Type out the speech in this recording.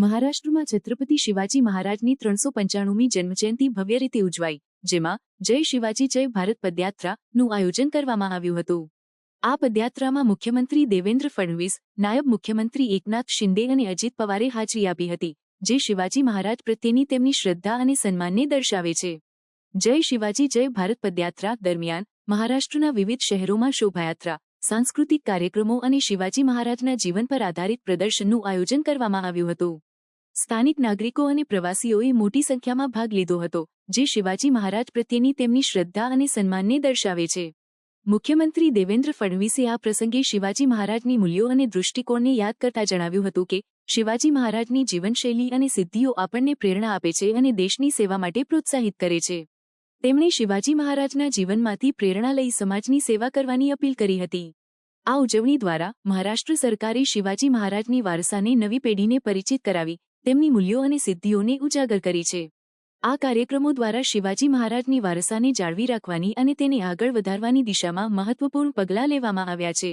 મહારાષ્ટ્રમાં છત્રપતિ શિવાજી મહારાજની ત્રણસો પંચાણુમી જન્મજયંતિ ભવ્ય રીતે ઉજવાઈ, જેમાં જય શિવાજી, જય ભારત પદયાત્રાનું આયોજન કરવામાં આવ્યું હતું. આ પદયાત્રામાં મુખ્યમંત્રી દેવેન્દ્ર ફડણવીસ, નાયબ મુખ્યમંત્રી એકનાથ શિંદે અને અજીત પવારે હાજરી આપી હતી, જે શિવાજી મહારાજ પ્રત્યેની તેમની શ્રદ્ધા અને સન્માનને દર્શાવે છે. જય શિવાજી, જય ભારત પદયાત્રા દરમિયાન મહારાષ્ટ્રના વિવિધ શહેરોમાં શોભાયાત્રા, સાંસ્કૃતિક કાર્યક્રમો અને શિવાજી મહારાજના જીવન પર આધારિત પ્રદર્શનનું આયોજન કરવામાં આવ્યું હતું. સ્થાનિક નાગરિકો અને પ્રવાસીઓએ મોટી સંખ્યામાં ભાગ લીધો હતો, જે શિવાજી મહારાજ પ્રત્યેની તેમની શ્રદ્ધા અને સન્માનને દર્શાવે છે. મુખ્યમંત્રી દેવેન્દ્ર ફડણવીસે આ પ્રસંગે શિવાજી મહારાજની મૂલ્યો અને દૃષ્ટિકોણને યાદ કરતા જણાવ્યું હતું કે, શિવાજી મહારાજની જીવનશૈલી અને સિદ્ધિઓ આપણને પ્રેરણા આપે છે અને દેશની સેવા માટે પ્રોત્સાહિત કરે છે. તેમણે શિવાજી મહારાજના જીવનમાંથી પ્રેરણા લઈ સમાજની સેવા કરવાની અપીલ કરી હતી. આ ઉજવણી દ્વારા મહારાષ્ટ્ર સરકારે શિવાજી મહારાજની વારસાને નવી પેઢીને પરિચિત કરાવી તેમની મૂલ્યો અને સિદ્ધિઓને ઉજાગર કરી છે. આ કાર્યક્રમો દ્વારા શિવાજી મહારાજની વારસાને જાળવી રાખવાની અને તેને આગળ વધારવાની દિશામાં મહત્વપૂર્ણ પગલાં લેવામાં આવ્યા છે.